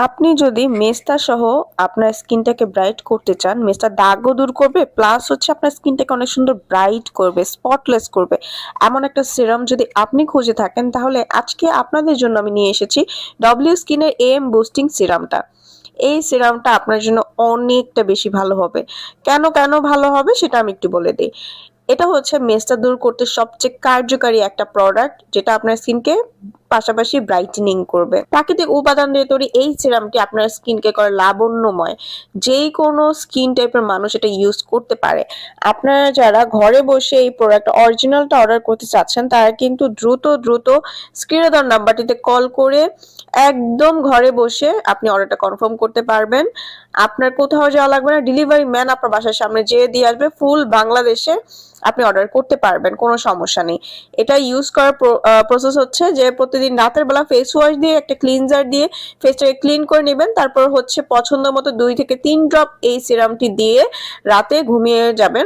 আপনি যদি মেস্তা সহ আপনার স্কিনটাকে ব্রাইট করতে চান মেস্তা দাগও দূর করবে প্লাস হচ্ছে আপনার স্কিনটাকে অনেক সুন্দর ব্রাইট করবে স্পটলেস করবে। এমন একটা সিরাম যদি আপনি খুঁজে থাকেন, তাহলে আজকে আপনাদের জন্য আমি নিয়ে এসেছি ডব্লিউ স্কিনের এম বুস্টিং সিরামটা এই সিরামটা আপনার জন্য অনেকটা বেশি ভালো হবে। কেন কেন ভালো হবে সেটা আমি একটু বলে দিই। এটা হচ্ছে মেস্তা দূর করতে সবচেয়ে কার্যকারী একটা প্রোডাক্ট যেটা আপনার স্কিনকে পাশাপাশি ব্রাইটেনিং করবে। প্রাকৃতিক উপাদান দিয়ে তৈরি এই সিরামটি আপনার স্কিনকে করে লাবণ্যময় যেই কোনো স্কিন টাইপের মানুষ এটা ইউজ করতে পারে। আপনারা যারা ঘরে বসে এই প্রোডাক্ট অরিজিনালটা অর্ডার করতে চাচ্ছেন, তারা কিন্তু দ্রুত দ্রুত স্ক্রিনে নাম্বারটিতে কল করে একদম ঘরে বসে আপনি অর্ডারটা কনফার্ম করতে পারবেন। আপনার কোথাও যাওয়া লাগবে না। ডেলিভারি ম্যান আপনার বাসার সামনে যেয়ে দিয়ে আসবে। ফুল বাংলাদেশে আপনি অর্ডার করতে পারবেন, কোনো সমস্যা নেই। এটা ইউজ করার প্রসেস হচ্ছে যে প্রতিদিন রাতের বেলা ফেস ওয়াশ দিয়ে, একটা ক্লিনজার দিয়ে ফেসটাকে ক্লিন করে নেবেন। তারপর হচ্ছে পছন্দ মতো দুই থেকে তিন ড্রপ এই সিরামটি দিয়ে রাতে ঘুমিয়ে যাবেন।